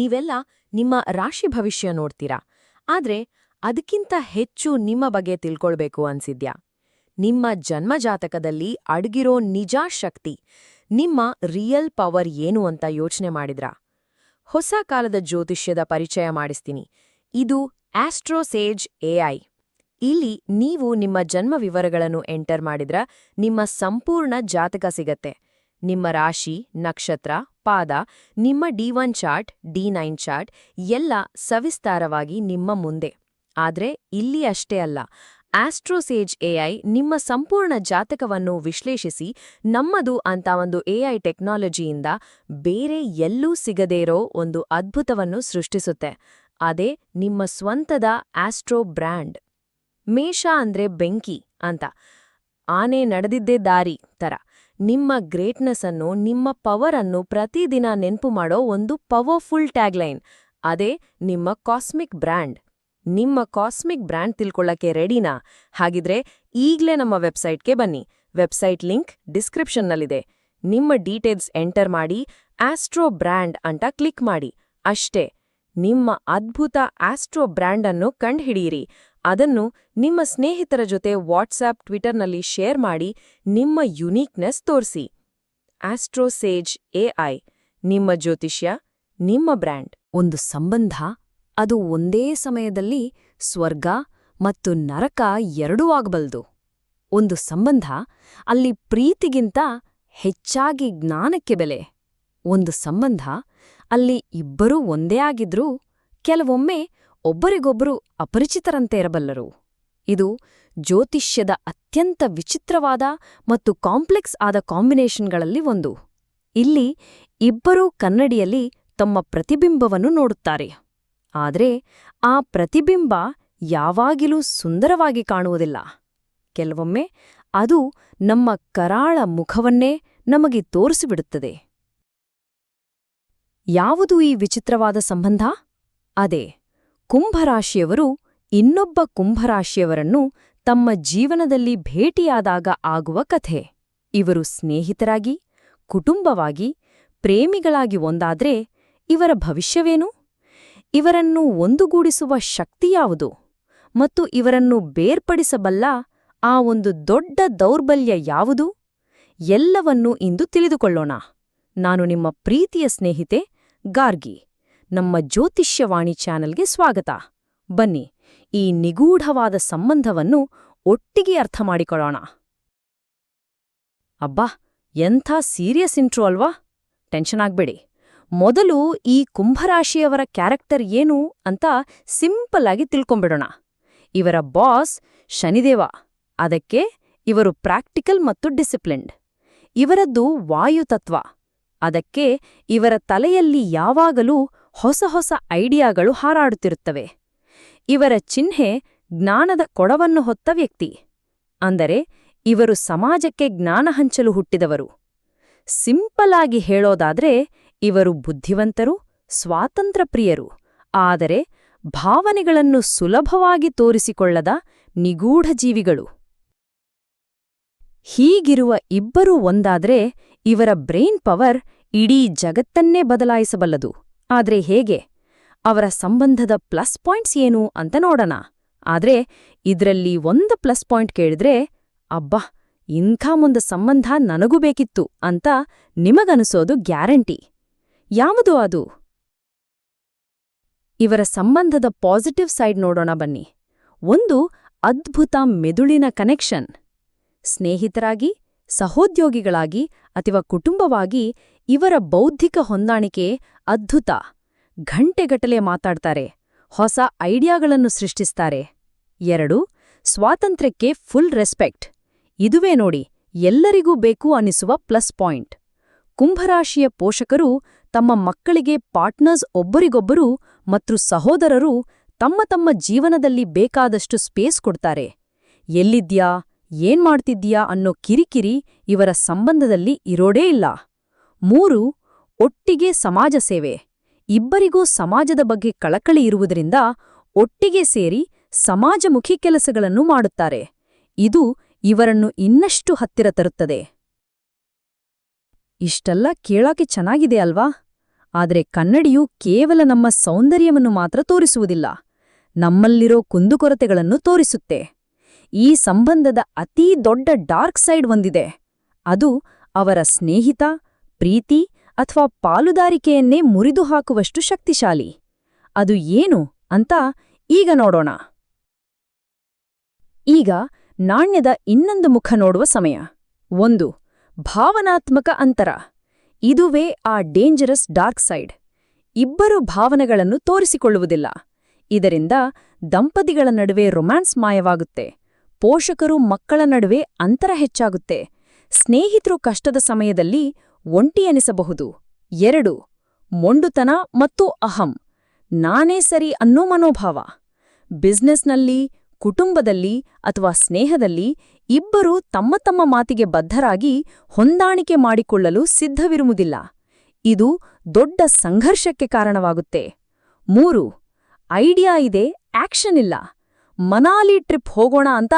ನೀವೆಲ್ಲ ನಿಮ್ಮ ರಾಶಿ ಭವಿಷ್ಯ ನೋಡ್ತೀರಾ? ಆದ್ರೆ ಅದಕ್ಕಿಂತ ಹೆಚ್ಚು ನಿಮ್ಮ ಬಗ್ಗೆ ತಿಳ್ಕೊಳ್ಬೇಕು ಅನ್ಸಿದ್ಯಾ. ನಿಮ್ಮ ಜನ್ಮಜಾತಕದಲ್ಲಿ ಅಡಗಿರೋ ನಿಜಾ ಶಕ್ತಿ, ನಿಮ್ಮ ರಿಯಲ್ ಪವರ್ ಏನು ಅಂತ ಯೋಚನೆ ಮಾಡಿದ್ರಾ? ಹೊಸ ಕಾಲದ ಜ್ಯೋತಿಷ್ಯದ ಪರಿಚಯ ಮಾಡಿಸ್ತೀನಿ. ಇದು ಆಸ್ಟ್ರೋಸೇಜ್ ಎಐ ಇಲ್ಲಿ ನೀವು ನಿಮ್ಮ ಜನ್ಮ ವಿವರಗಳನ್ನು ಎಂಟರ್ ಮಾಡಿದ್ರ ನಿಮ್ಮ ಸಂಪೂರ್ಣ ಜಾತಕ ಸಿಗತ್ತೆ. ನಿಮ್ಮ ರಾಶಿ ನಕ್ಷತ್ರ ಪಾದ ನಿಮ್ಮ D one chart, D nine chart ಎಲ್ಲ ಸವಿಸ್ತಾರವಾಗಿ ನಿಮ್ಮ ಮುಂದೆ. ಆದರೆ ಇಲ್ಲಿ ಅಷ್ಟೇ ಅಲ್ಲ. ಆಸ್ಟ್ರೋಸೇಜ್ ಎಐ ನಿಮ್ಮ ಸಂಪೂರ್ಣ ಜಾತಕವನ್ನು ವಿಶ್ಲೇಷಿಸಿ ನಮ್ಮದು ಅಂತ ಒಂದು ಎಐ ಟೆಕ್ನಾಲಜಿಯಿಂದ ಬೇರೆ ಎಲ್ಲೂ ಸಿಗದೇರೋ ಒಂದು ಅದ್ಭುತವನ್ನು ಸೃಷ್ಟಿಸುತ್ತೆ. ಅದೇ ನಿಮ್ಮ ಸ್ವಂತದ ಆಸ್ಟ್ರೋ ಬ್ರ್ಯಾಂಡ್. ಮೇಷ ಅಂದ್ರೆ ಬೆಂಕಿ ಅಂತ. ಆನೆ ನಡೆದಿದ್ದೇ ದಾರಿ ತರ. ನಿಮ್ಮ ಗ್ರೇಟ್ನೆಸ್ ಅನ್ನು, ನಿಮ್ಮ ಪವರ್ ಅನ್ನು ಪ್ರತಿದಿನ ನೆನ್ಪು ಮಾಡೋ ಒಂದು ಪವರ್ಫುಲ್ ಟ್ಯಾಗ್ಲೈನ್. ಅದೇ ನಿಮ್ಮ ಕಾಸ್ಮಿಕ್ ಬ್ರ್ಯಾಂಡ್. ನಿಮ್ಮ ಕಾಸ್ಮಿಕ್ ಬ್ರ್ಯಾಂಡ್ ತಿಳ್ಕೊಳ್ಳಕ್ಕೆ ರೆಡಿನಾ? ಹಾಗಿದ್ರೆ ಈಗ್ಲೇ ನಮ್ಮ ವೆಬ್ಸೈಟ್ಗೆ ಬನ್ನಿ. ವೆಬ್ಸೈಟ್ ಲಿಂಕ್ ಡಿಸ್ಕ್ರಿಪ್ಷನ್ನಲ್ಲಿದೆ. ನಿಮ್ಮ ಡೀಟೇಲ್ಸ್ ಎಂಟರ್ ಮಾಡಿ ಆಸ್ಟ್ರೋ ಬ್ರ್ಯಾಂಡ್ ಅಂತ ಕ್ಲಿಕ್ ಮಾಡಿ. ಅಷ್ಟೇ. ನಿಮ್ಮ ಅದ್ಭುತ ಆಸ್ಟ್ರೋ ಬ್ರ್ಯಾಂಡ್ ಅನ್ನು ಕಂಡುಹಿಡಿಯಿರಿ. ಅದನ್ನು ನಿಮ್ಮ ಸ್ನೇಹಿತರ ಜೊತೆ ವಾಟ್ಸಾಪ್ ಟ್ವಿಟರ್ನಲ್ಲಿ ಶೇರ್ ಮಾಡಿ ನಿಮ್ಮ ಯುನೀಕ್ನೆಸ್ ತೋರಿಸಿ. ಆಸ್ಟ್ರೋಸೇಜ್ ಎಐ ನಿಮ್ಮ ಜ್ಯೋತಿಷ್ಯ, ನಿಮ್ಮ ಬ್ರ್ಯಾಂಡ್. ಒಂದು ಸಂಬಂಧ, ಅದು ಒಂದೇ ಸಮಯದಲ್ಲಿ ಸ್ವರ್ಗ ಮತ್ತು ನರಕ ಎರಡೂ ಆಗಬಲ್ದು. ಒಂದು ಸಂಬಂಧ, ಅಲ್ಲಿ ಪ್ರೀತಿಗಿಂತ ಹೆಚ್ಚಾಗಿ ಜ್ಞಾನಕ್ಕೆ ಬೆಲೆ. ಒಂದು ಸಂಬಂಧ, ಅಲ್ಲಿ ಇಬ್ಬರೂ ಒಂದೇ ಆಗಿದ್ರೂ, ಕೆಲವೊಮ್ಮೆ ಒಬ್ಬರಿಗೊಬ್ಬರು ಅಪರಿಚಿತರಂತೆ ಇರಬಲ್ಲರು. ಇದು ಜ್ಯೋತಿಷ್ಯದ ಅತ್ಯಂತ ವಿಚಿತ್ರವಾದ ಮತ್ತು ಕಾಂಪ್ಲೆಕ್ಸ್ ಆದ ಕಾಂಬಿನೇಷನ್ಗಳಲ್ಲಿ ಒಂದು. ಇಲ್ಲಿ ಇಬ್ಬರೂ ಕನ್ನಡಿಯಲ್ಲಿ ತಮ್ಮ ಪ್ರತಿಬಿಂಬವನ್ನು ನೋಡುತ್ತಾರೆ. ಆದರೆ ಆ ಪ್ರತಿಬಿಂಬ ಯಾವಾಗಿಲೂ ಸುಂದರವಾಗಿ ಕಾಣುವುದಿಲ್ಲ. ಕೆಲವೊಮ್ಮೆ ಅದು ನಮ್ಮ ಕರಾಳ ಮುಖವನ್ನೇ ನಮಗೆ ತೋರಿಸಿಬಿಡುತ್ತದೆ. ಯಾವುದು ಈ ವಿಚಿತ್ರವಾದ ಸಂಬಂಧ? ಅದೇ. ಕುಂಭರಾಶಿಯವರು ಇನ್ನೊಬ್ಬ ಕುಂಭರಾಶಿಯವರನ್ನು ತಮ್ಮ ಜೀವನದಲ್ಲಿ ಭೇಟಿಯಾದಾಗ ಆಗುವ ಕಥೆ. ಇವರು ಸ್ನೇಹಿತರಾಗಿ, ಕುಟುಂಬವಾಗಿ, ಪ್ರೇಮಿಗಳಾಗಿ ಒಂದಾದ್ರೆ ಇವರ ಭವಿಷ್ಯವೇನು? ಇವರನ್ನು ಒಂದುಗೂಡಿಸುವ ಶಕ್ತಿಯಾವುದು ಮತ್ತು ಇವರನ್ನು ಬೇರ್ಪಡಿಸಬಲ್ಲ ಆ ಒಂದು ದೊಡ್ಡ ದೌರ್ಬಲ್ಯ ಯಾವುದು? ಎಲ್ಲವನ್ನೂ ಇಂದು ತಿಳಿದುಕೊಳ್ಳೋಣ. ನಾನು ನಿಮ್ಮ ಪ್ರೀತಿಯ ಸ್ನೇಹಿತೆ ಗಾರ್ಗಿ. ನಮ್ಮ ಜ್ಯೋತಿಷ್ಯವಾಣಿ ಚಾನೆಲ್ಗೆ ಸ್ವಾಗತ. ಬನ್ನಿ, ಈ ನಿಗೂಢವಾದ ಸಂಬಂಧವನ್ನು ಒಟ್ಟಿಗೆ ಅರ್ಥ ಮಾಡಿಕೊಳ್ಳೋಣ. ಅಬ್ಬಾ, ಎಂಥ ಸೀರಿಯಸ್ ಇಂಟ್ರೋ ಅಲ್ವಾ? ಟೆನ್ಷನ್ ಆಗ್ಬೇಡಿ. ಮೊದಲು ಈ ಕುಂಭರಾಶಿಯವರ ಕ್ಯಾರೆಕ್ಟರ್ ಏನು ಅಂತ ಸಿಂಪಲ್ ಆಗಿ ತಿಳ್ಕೊಂಬಿಡೋಣ. ಇವರ ಬಾಸ್ ಶನಿದೇವ, ಅದಕ್ಕೆ ಇವರು ಪ್ರಾಕ್ಟಿಕಲ್ ಮತ್ತು ಡಿಸಿಪ್ಲಿನ್ಡ್. ಇವರದ್ದು ವಾಯುತತ್ವ, ಅದಕ್ಕೆ ಇವರ ತಲೆಯಲ್ಲಿ ಯಾವಾಗಲೂ ಹೊಸ ಹೊಸ ಐಡಿಯಾಗಳು ಹಾರಾಡುತ್ತಿರುತ್ತವೆ. ಇವರ ಚಿಹ್ನೆ ಜ್ಞಾನದ ಕೊಡವನ್ನು ಹೊತ್ತ ವ್ಯಕ್ತಿ. ಅಂದರೆ ಇವರು ಸಮಾಜಕ್ಕೆ ಜ್ಞಾನ ಹಂಚಲು ಹುಟ್ಟಿದವರು. ಸಿಂಪಲ್ ಆಗಿ ಹೇಳೋದಾದ್ರೆ ಇವರು ಬುದ್ಧಿವಂತರು, ಸ್ವಾತಂತ್ರ್ಯಪ್ರಿಯರು. ಆದರೆ ಭಾವನೆಗಳನ್ನು ಸುಲಭವಾಗಿ ತೋರಿಸಿಕೊಳ್ಳದ ನಿಗೂಢ ಜೀವಿಗಳು. ಹೀಗಿರುವ ಇಬ್ಬರೂ ಒಂದಾದ್ರೆ ಇವರ ಬ್ರೈನ್ ಪವರ್ ಇಡೀ ಜಗತ್ತನ್ನೇ ಬದಲಾಯಿಸಬಲ್ಲದು. ಆದ್ರೆ ಹೇಗೆ? ಅವರ ಸಂಬಂಧದ ಪ್ಲಸ್ ಪಾಯಿಂಟ್ಸ್ ಏನು ಅಂತ ನೋಡೋಣ. ಆದ್ರೆ ಇದ್ರಲ್ಲಿ ಒಂದು ಪ್ಲಸ್ ಪಾಯಿಂಟ್ ಕೇಳಿದ್ರೆ, ಅಬ್ಬಾ, ಇಂಥ ಮುಂದೆ ಸಂಬಂಧ ನನಗೂ ಬೇಕಿತ್ತು ಅಂತ ನಿಮಗನಿಸೋದು ಗ್ಯಾರಂಟಿ. ಯಾವುದು ಅದು? ಇವರ ಸಂಬಂಧದ ಪಾಸಿಟಿವ್ ಸೈಡ್ ನೋಡೋಣ ಬನ್ನಿ. ಒಂದು ಅದ್ಭುತ ಮೆದುಳಿನ ಕನೆಕ್ಷನ್. ಸ್ನೇಹಿತರಾಗಿ ಸಹೋದ್ಯೋಗಿಗಳಾಗಿ ಅಥವಾ ಕುಟುಂಬವಾಗಿ ಇವರ ಬೌದ್ಧಿಕ ಹೊಂದಾಣಿಕೆ ಅದ್ಭುತ. ಘಂಟೆಗಟ್ಟಲೆ ಮಾತಾಡ್ತಾರೆ, ಹೊಸ ಐಡಿಯಾಗಳನ್ನು ಸೃಷ್ಟಿಸ್ತಾರೆ. ಎರಡು, ಸ್ವಾತಂತ್ರ್ಯಕ್ಕೆ ಫುಲ್ ರೆಸ್ಪೆಕ್ಟ್. ಇದುವೇ ನೋಡಿ, ಎಲ್ಲರಿಗೂ ಬೇಕು ಅನಿಸುವ ಪ್ಲಸ್ ಪಾಯಿಂಟ್. ಕುಂಭರಾಶಿಯ ಪೋಷಕರು ತಮ್ಮ ಮಕ್ಕಳಿಗೆ ಪಾರ್ಟ್ನರ್ಸ್ ಒಬ್ಬರಿಗೊಬ್ಬರು ಮತ್ತು ಸಹೋದರರು ತಮ್ಮ ತಮ್ಮ ಜೀವನದಲ್ಲಿ ಬೇಕಾದಷ್ಟು ಸ್ಪೇಸ್ ಕೊಡ್ತಾರೆ. ಎಲ್ಲಿದ್ಯಾ ಏನ್ ಮಾಡ್ತಿದ್ದೀಯಾ ಅನ್ನೋ ಕಿರಿಕಿರಿ ಇವರ ಸಂಬಂಧದಲ್ಲಿ ಇರೋಡೇ ಇಲ್ಲ. ಮೂರು, ಒಟ್ಟಿಗೆ ಸಮಾಜ ಸೇವೆ. ಇಬ್ಬರಿಗೂ ಸಮಾಜದ ಬಗ್ಗೆ ಕಳಕಳಿ ಇರುವುದರಿಂದ ಒಟ್ಟಿಗೆ ಸೇರಿ ಸಮಾಜಮುಖಿ ಕೆಲಸಗಳನ್ನು ಮಾಡುತ್ತಾರೆ. ಇದು ಇವರನ್ನು ಇನ್ನಷ್ಟು ಹತ್ತಿರ ತರುತ್ತದೆ. ಇಷ್ಟೆಲ್ಲ ಕೇಳಾಕೆ ಚೆನ್ನಾಗಿದೆ ಅಲ್ವಾ? ಆದರೆ ಕನ್ನಡಿಯು ಕೇವಲ ನಮ್ಮ ಸೌಂದರ್ಯವನ್ನು ಮಾತ್ರ ತೋರಿಸುವುದಿಲ್ಲ. ನಮ್ಮಲ್ಲಿರೋ ಕುಂದುಕೊರತೆಗಳನ್ನು ತೋರಿಸುತ್ತೆ. ಈ ಸಂಬಂಧದ ಅತೀ ದೊಡ್ಡ ಡಾರ್ಕ್ ಸೈಡ್ ಒಂದಿದೆ. ಅದು ಅವರ ಸ್ನೇಹಿತ, ಪ್ರೀತಿ ಅಥವಾ ಪಾಲುದಾರಿಕೆಯನ್ನೇ ಮುರಿದು ಹಾಕುವಷ್ಟು ಶಕ್ತಿಶಾಲಿ. ಅದು ಏನು ಅಂತ ಈಗ ನೋಡೋಣ. ಈಗ ನಾಣ್ಯದ ಇನ್ನೊಂದು ಮುಖ ನೋಡುವ ಸಮಯ. ಒಂದು, ಭಾವನಾತ್ಮಕ ಅಂತರ. ಇದುವೇ ಆ ಡೇಂಜರಸ್ ಡಾರ್ಕ್ ಸೈಡ್. ಇಬ್ಬರು ಭಾವನೆಗಳನ್ನು ತೋರಿಸಿಕೊಳ್ಳುವುದಿಲ್ಲ. ಇದರಿಂದ ದಂಪತಿಗಳ ನಡುವೆ ರೊಮ್ಯಾನ್ಸ್ ಮಾಯವಾಗುತ್ತೆ. ಪೋಷಕರು ಮಕ್ಕಳ ನಡುವೆ ಅಂತರ ಹೆಚ್ಚಾಗುತ್ತೆ. ಸ್ನೇಹಿತರು ಕಷ್ಟದ ಸಮಯದಲ್ಲಿ ಒಂಟಿ ಎನಿಸಬಹುದು. ಎರಡು, ಮೊಂಡುತನ ಮತ್ತು ಅಹಂ, ನಾನೇ ಸರಿ ಅನ್ನೋ ಮನೋಭಾವ. ಬಿಸ್ನೆಸ್ನಲ್ಲಿ, ಕುಟುಂಬದಲ್ಲಿ ಅಥವಾ ಸ್ನೇಹದಲ್ಲಿ ಇಬ್ಬರೂ ತಮ್ಮ ತಮ್ಮ ಮಾತಿಗೆ ಬದ್ಧರಾಗಿ ಹೊಂದಾಣಿಕೆ ಮಾಡಿಕೊಳ್ಳಲು ಸಿದ್ಧವಿರುವುದಿಲ್ಲ. ಇದು ದೊಡ್ಡ ಸಂಘರ್ಷಕ್ಕೆ ಕಾರಣವಾಗುತ್ತೆ. ಮೂರು, ಐಡಿಯಾ ಇದೆ ಆಕ್ಷನ್ ಇಲ್ಲ. ಮನಾಲಿ ಟ್ರಿಪ್ ಹೋಗೋಣ ಅಂತ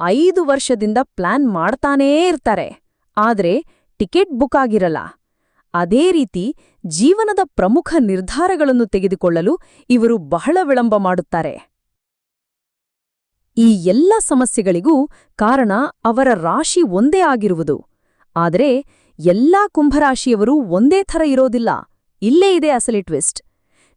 ಐದು ವರ್ಷದಿಂದ ಪ್ಲಾನ್ ಮಾಡ್ತಾನೇ ಇರ್ತಾರೆ. ಆದ್ರೆ ಟಿಕೆಟ್ ಬುಕ್ ಆಗಿರಲ್ಲ. ಅದೇ ರೀತಿ ಜೀವನದ ಪ್ರಮುಖ ನಿರ್ಧಾರಗಳನ್ನು ತೆಗೆದುಕೊಳ್ಳಲು ಇವರು ಬಹಳ ವಿಳಂಬ ಮಾಡುತ್ತಾರೆ. ಈ ಎಲ್ಲ ಸಮಸ್ಯೆಗಳಿಗೂ ಕಾರಣ ಅವರ ರಾಶಿ ಒಂದೇ ಆಗಿರುವುದು. ಆದರೆ ಎಲ್ಲಾ ಕುಂಭರಾಶಿಯವರು ಒಂದೇ ಥರ ಇರೋದಿಲ್ಲ. ಇಲ್ಲೇ ಇದೆ ಅಸಲಿ ಟ್ವಿಸ್ಟ್.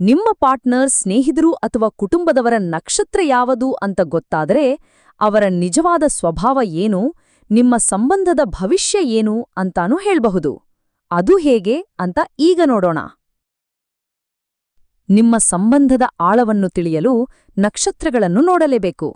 ನಿಮ್ಮ ಪಾರ್ಟ್ನರ್ ಸ್ನೇಹಿತರು ಅಥವಾ ಕುಟುಂಬದವರ ನಕ್ಷತ್ರ ಯಾವುದು ಅಂತ ಗೊತ್ತಾದರೆ ಅವರ ನಿಜವಾದ ಸ್ವಭಾವ ಏನು, ನಿಮ್ಮ ಸಂಬಂಧದ ಭವಿಷ್ಯ ಏನು ಅಂತಾನೂ ಹೇಳ್ಬಹುದು. ಅದು ಹೇಗೆ ಅಂತ ಈಗ ನೋಡೋಣ. ನಿಮ್ಮ ಸಂಬಂಧದ ಆಳವನ್ನು ತಿಳಿಯಲು ನಕ್ಷತ್ರಗಳನ್ನು ನೋಡಲೇಬೇಕು.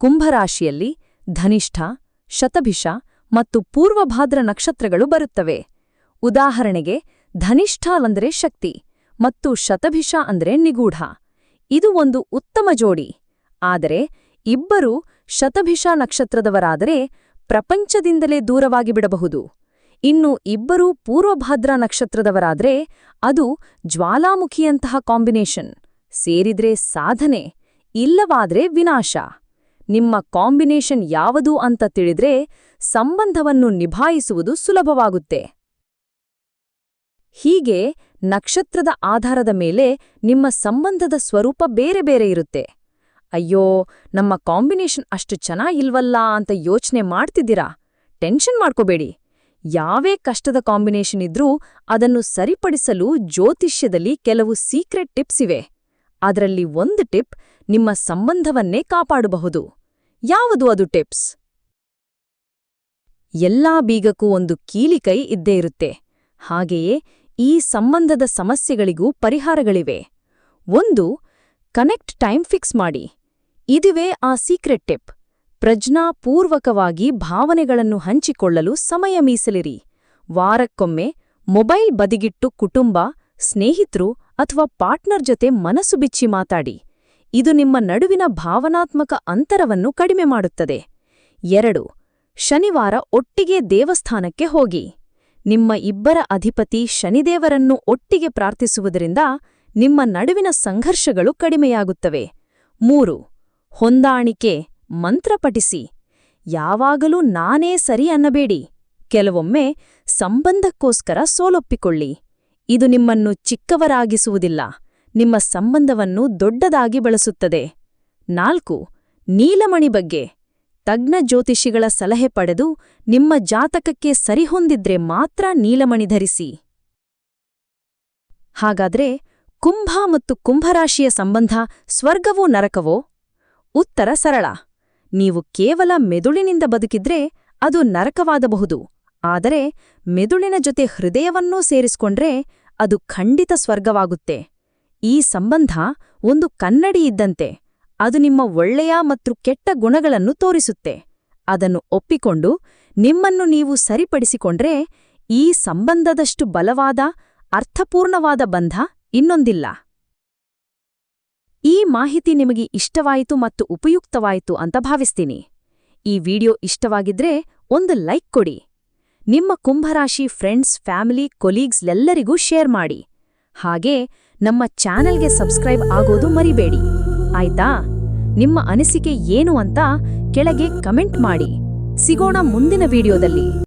ಕುಂಭರಾಶಿಯಲ್ಲಿ ಧನಿಷ್ಠ, ಶತಭಿಷ ಮತ್ತು ಪೂರ್ವಭಾದ್ರ ನಕ್ಷತ್ರಗಳು ಬರುತ್ತವೆ. ಉದಾಹರಣೆಗೆ ಧನಿಷ್ಠ ಅಂದರೆ ಶಕ್ತಿ. ಮತ್ತು ಶತಭಿಷ ಅಂದ್ರೆ ನಿಗೂಢ. ಇದು ಒಂದು ಉತ್ತಮ ಜೋಡಿ. ಆದರೆ ಇಬ್ಬರು ಶತಭಿಷ ನಕ್ಷತ್ರದವರಾದರೆ ಪ್ರಪಂಚದಿಂದಲೇ ದೂರವಾಗಿ ಬಿಡಬಹುದು. ಇನ್ನು ಇಬ್ಬರೂ ಪೂರ್ವಭಾದ್ರ ನಕ್ಷತ್ರದವರಾದರೆ ಅದು ಜ್ವಾಲಾಮುಖಿಯಂತಹ ಕಾಂಬಿನೇಷನ್. ಸೇರಿದ್ರೆ ಸಾಧನೆ, ಇಲ್ಲವಾದ್ರೆ ವಿನಾಶ. ನಿಮ್ಮ ಕಾಂಬಿನೇಷನ್ ಯಾವುದು ಅಂತ ತಿಳಿದ್ರೆ ಸಂಬಂಧವನ್ನು ನಿಭಾಯಿಸುವುದು ಸುಲಭವಾಗುತ್ತೆ. ಹೀಗೆ ನಕ್ಷತ್ರದ ಆಧಾರದ ಮೇಲೆ ನಿಮ್ಮ ಸಂಬಂಧದ ಸ್ವರೂಪ ಬೇರೆ ಬೇರೆ ಇರುತ್ತೆ. ಅಯ್ಯೋ, ನಮ್ಮ ಕಾಂಬಿನೇಷನ್ ಅಷ್ಟು ಚೆನ್ನಾಗಿಲ್ವಲ್ಲ ಅಂತ ಯೋಚನೆ ಮಾಡ್ತಿದ್ದೀರಾ? ಟೆನ್ಷನ್ ಮಾಡ್ಕೋಬೇಡಿ. ಯಾವೇ ಕಷ್ಟದ ಕಾಂಬಿನೇಷನ್ ಇದ್ರೂ ಅದನ್ನು ಸರಿಪಡಿಸಲು ಜ್ಯೋತಿಷ್ಯದಲ್ಲಿ ಕೆಲವು ಸೀಕ್ರೆಟ್ ಟಿಪ್ಸ್ ಇವೆ. ಅದರಲ್ಲಿ ಒಂದು ಟಿಪ್, ನಿಮ್ಮ ಸಂಬಂಧವನ್ನೇ ಕಾಪಾಡಬಹುದು. ಯಾವುದು ಅದು ಟಿಪ್ಸ್? ಎಲ್ಲಾ ಬೀಗಕ್ಕೂ ಒಂದು ಕೀಲಿಕೈ ಇದ್ದೇ ಇರುತ್ತೆ. ಹಾಗೆಯೇ ಈ ಸಂಬಂಧದ ಸಮಸ್ಯೆಗಳಿಗೂ ಪರಿಹಾರಗಳಿವೆ. ಒಂದು, ಕನೆಕ್ಟ್ ಟೈಮ್ ಫಿಕ್ಸ್ ಮಾಡಿ. ಇದುವೇ ಆ ಸೀಕ್ರೆಟ್ ಟಿಪ್. ಪ್ರಜ್ಞಾಪೂರ್ವಕವಾಗಿ ಭಾವನೆಗಳನ್ನು ಹಂಚಿಕೊಳ್ಳಲು ಸಮಯ ಮೀಸಲಿರಿ. ವಾರಕ್ಕೊಮ್ಮೆ ಮೊಬೈಲ್ ಬದಿಗಿಟ್ಟು ಕುಟುಂಬ, ಸ್ನೇಹಿತರು ಅಥವಾ ಪಾರ್ಟ್ನರ್ ಜೊತೆ ಮನಸ್ಸು ಬಿಚ್ಚಿ ಮಾತಾಡಿ. ಇದು ನಿಮ್ಮ ನಡುವಿನ ಭಾವನಾತ್ಮಕ ಅಂತರವನ್ನು ಕಡಿಮೆ ಮಾಡುತ್ತದೆ. ಎರಡು, ಶನಿವಾರ ಒಟ್ಟಿಗೆ ದೇವಸ್ಥಾನಕ್ಕೆ ಹೋಗಿ. ನಿಮ್ಮ ಇಬ್ಬರ ಅಧಿಪತಿ ಶನಿದೇವರನ್ನು ಒಟ್ಟಿಗೆ ಪ್ರಾರ್ಥಿಸುವುದರಿಂದ ನಿಮ್ಮ ನಡುವಿನ ಸಂಘರ್ಷಗಳು ಕಡಿಮೆಯಾಗುತ್ತವೆ. ಮೂರು, ಹೊಂದಾಣಿಕೆ, ಮಂತ್ರ ಪಠಿಸಿ. ಯಾವಾಗಲೂ ನಾನೇ ಸರಿ ಅನ್ನಬೇಡಿ. ಕೆಲವೊಮ್ಮೆ ಸಂಬಂಧಕ್ಕೋಸ್ಕರ ಸೋಲೊಪ್ಪಿಕೊಳ್ಳಿ. ಇದು ನಿಮ್ಮನ್ನು ಚಿಕ್ಕವರಾಗಿಸುವುದಿಲ್ಲ. ನಿಮ್ಮ ಸಂಬಂಧವನ್ನು ದೊಡ್ಡದಾಗಿ ಬಳಸುತ್ತದೆ. ನಾಲ್ಕು, ನೀಲಮಣಿ ಬಗ್ಗೆ. ತಜ್ಞ ಜ್ಯೋತಿಷಿಗಳ ಸಲಹೆ ಪಡೆದು ನಿಮ್ಮ ಜಾತಕಕ್ಕೆ ಸರಿಹೊಂದಿದ್ರೆ ಮಾತ್ರ ನೀಲಮಣಿ ಧರಿಸಿ. ಹಾಗಾದ್ರೆ ಕುಂಭ ಮತ್ತು ಕುಂಭರಾಶಿಯ ಸಂಬಂಧ ಸ್ವರ್ಗವೋ ನರಕವೋ? ಉತ್ತರ ಸರಳ. ನೀವು ಕೇವಲ ಮೆದುಳಿನಿಂದ ಬದುಕಿದ್ರೆ ಅದು ನರಕವಾದಬಹುದು ಆದರೆ ಮೆದುಳಿನ ಜೊತೆ ಹೃದಯವನ್ನೂ ಸೇರಿಸ್ಕೊಂಡ್ರೆ ಅದು ಖಂಡಿತ ಸ್ವರ್ಗವಾಗುತ್ತೆ. ಈ ಸಂಬಂಧ ಒಂದು ಕನ್ನಡಿ ಇದ್ದಂತೆ. ಅದು ನಿಮ್ಮ ಒಳ್ಳೆಯ ಮತ್ತು ಕೆಟ್ಟ ಗುಣಗಳನ್ನು ತೋರಿಸುತ್ತೆ. ಅದನ್ನು ಒಪ್ಪಿಕೊಂಡು ನಿಮ್ಮನ್ನು ನೀವು ಸರಿಪಡಿಸಿಕೊಂಡ್ರೆ ಈ ಸಂಬಂಧದಷ್ಟು ಬಲವಾದ, ಅರ್ಥಪೂರ್ಣವಾದ ಬಂಧ ಇನ್ನೊಂದಿಲ್ಲ. ಈ ಮಾಹಿತಿ ನಿಮಗೆ ಇಷ್ಟವಾಯಿತು ಮತ್ತು ಉಪಯುಕ್ತವಾಯಿತು ಅಂತ ಭಾವಿಸ್ತೀನಿ. ಈ ವಿಡಿಯೋ ಇಷ್ಟವಾಗಿದ್ರೆ ಒಂದು ಲೈಕ್ ಕೊಡಿ. ನಿಮ್ಮ ಕುಂಭರಾಶಿ ಫ್ರೆಂಡ್ಸ್, ಫ್ಯಾಮಿಲಿ ಕೊಲೀಗ್ಸ್ಲೆಲ್ಲರಿಗೂ ಶೇರ್ ಮಾಡಿ. ಹಾಗೇ ನಮ್ಮ ಚಾನೆಲ್ಗೆ ಸಬ್ಸ್ಕ್ರೈಬ್ ಆಗೋದು ಮರಿಬೇಡಿ. ಆಯ್ತಾ? ನಿಮ್ಮ ಅನಿಸಿಕೆ ಏನು ಅಂತ ಕೆಳಗೆ ಕಮೆಂಟ್ ಮಾಡಿ. ಸಿಗೋಣ ಮುಂದಿನ ವಿಡಿಯೋದಲ್ಲಿ.